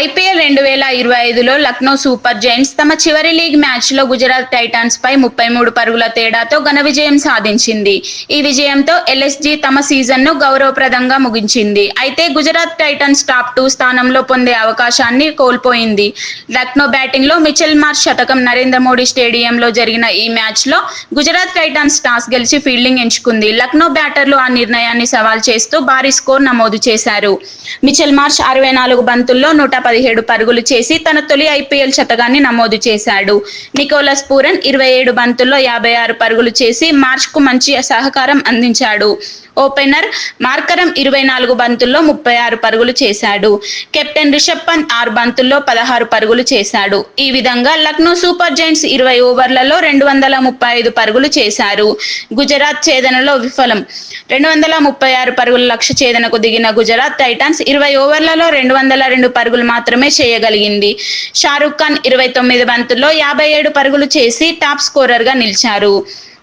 IPL రెండు వేల ఇరవై ఐదులో లక్నో సూపర్ జైంట్స్ తమ చివరి లీగ్ మ్యాచ్లో గుజరాత్ టైటాన్స్ పై ముప్పై మూడు పరుగుల తేడాతో ఘన విజయం సాధించింది. ఈ విజయంతో ఎల్ఎస్జీ తమ సీజన్ను గౌరవప్రదంగా ముగించింది. అయితే గుజరాత్ టైటాన్స్ టాప్ టూ స్థానంలో పొందే అవకాశాన్ని కోల్పోయింది. లక్నో బ్యాటింగ్లో మిచెల్ మార్చ్ శతకం నరేంద్ర మోడీ స్టేడియంలో జరిగిన ఈ మ్యాచ్లో గుజరాత్ టైటాన్స్ టాస్ గెలిచి ఫీల్డింగ్ ఎంచుకుంది. లక్నో బ్యాటర్లు ఆ నిర్ణయాన్ని సవాల్ చేస్తూ భారీ స్కోర్ నమోదు చేశారు. మిచెల్ మార్చ్ అరవై నాలుగు బంతుల్లో నూట పదిహేడు పరుగులు చేసి తన తొలి ఐపీఎల్ శతకాన్ని నమోదు చేశాడు. నికోలస్ పూరన్ ఇరవై ఏడు బంతుల్లో యాభై ఆరు పరుగులు చేసి మార్చ్కు మంచి సహకారం అందించాడు. ఓపెనర్ మార్కరం ఇరవై నాలుగు బంతుల్లో ముప్పై ఆరు పరుగులు చేశాడు. కెప్టెన్ రిషబ్ పంత్ ఆరు బంతుల్లో పదహారు పరుగులు చేశాడు. ఈ విధంగా లక్నో సూపర్ జైంట్స్ ఇరవై ఓవర్లలో రెండు వందల ముప్పై ఐదు పరుగులు చేశారు. గుజరాత్ ఛేదనలో విఫలం. రెండు వందల ముప్పై ఆరు పరుగుల లక్ష్య ఛేదనకు దిగిన గుజరాత్ టైటాన్స్ ఇరవై ఓవర్లలో రెండు వందల రెండు పరుగులు మాత్రమే చేయగలిగింది. షారుఖ్ ఖాన్ ఇరవై తొమ్మిది బంతుల్లో యాభై ఏడు పరుగులు చేసి టాప్ స్కోరర్గా నిలిచారు.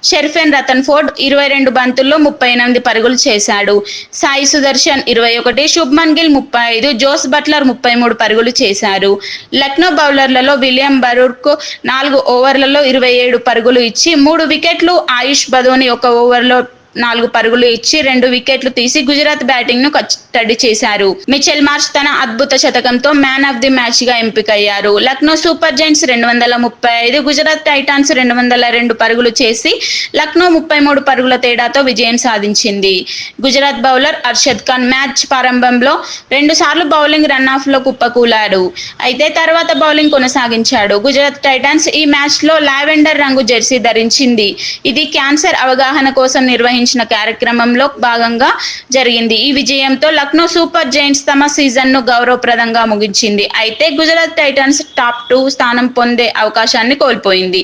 షెర్ఫెన్ రతన్ ఫోర్డ్ ఇరవై రెండు బంతుల్లో ముప్పై ఎనిమిది పరుగులు చేశాడు. సాయి సుదర్శన్ ఇరవై ఒకటి శుభ్మన్ గిల్ ముప్పై ఐదు జోస్ బట్లర్ ముప్పై మూడు పరుగులు చేశారు. లక్నో బౌలర్లలో విలియం బరూర్కు నాలుగు ఓవర్లలో ఇరవై ఏడు పరుగులు ఇచ్చి మూడు వికెట్లు ఆయుష్ బదోని ఒక ఓవర్లో నాలుగు పరుగులు ఇచ్చి రెండు వికెట్లు తీసి గుజరాత్ బ్యాటింగ్ను కట్టడి చేశారు. మిచెల్ మార్చ్ తన అద్భుత శతకంతో మ్యాన్ ఆఫ్ ది మ్యాచ్గా ఎంపికయ్యారు. లక్నో సూపర్ జైంట్స్ రెండు వందల ముప్పై ఐదు గుజరాత్ టైటాన్స్ రెండు వందల రెండు పరుగులు చేసి లక్నో ముప్పై మూడు పరుగుల తేడాతో విజయం సాధించింది. గుజరాత్ బౌలర్ అర్షద్ ఖాన్ మ్యాచ్ ప్రారంభంలో రెండు సార్లు బౌలింగ్ రన్ ఆఫ్లో కుప్పకూలాడు అయితే తర్వాత బౌలింగ్ కొనసాగించాడు. గుజరాత్ టైటాన్స్ ఈ మ్యాచ్లో లావెండర్ రంగు జెర్సీ ధరించింది. ఇది క్యాన్సర్ అవగాహన కోసం నిర్వహించిన కార్యక్రమంలో భాగంగా జరిగింది. ఈ విజయంతో లక్నో సూపర్ జైంట్స్ తమ సీజన్ను గౌరవప్రదంగా ముగించింది. అయితే గుజరాత్ టైటన్స్ టాప్ టూ స్థానం పొందే అవకాశాన్ని కోల్పోయింది.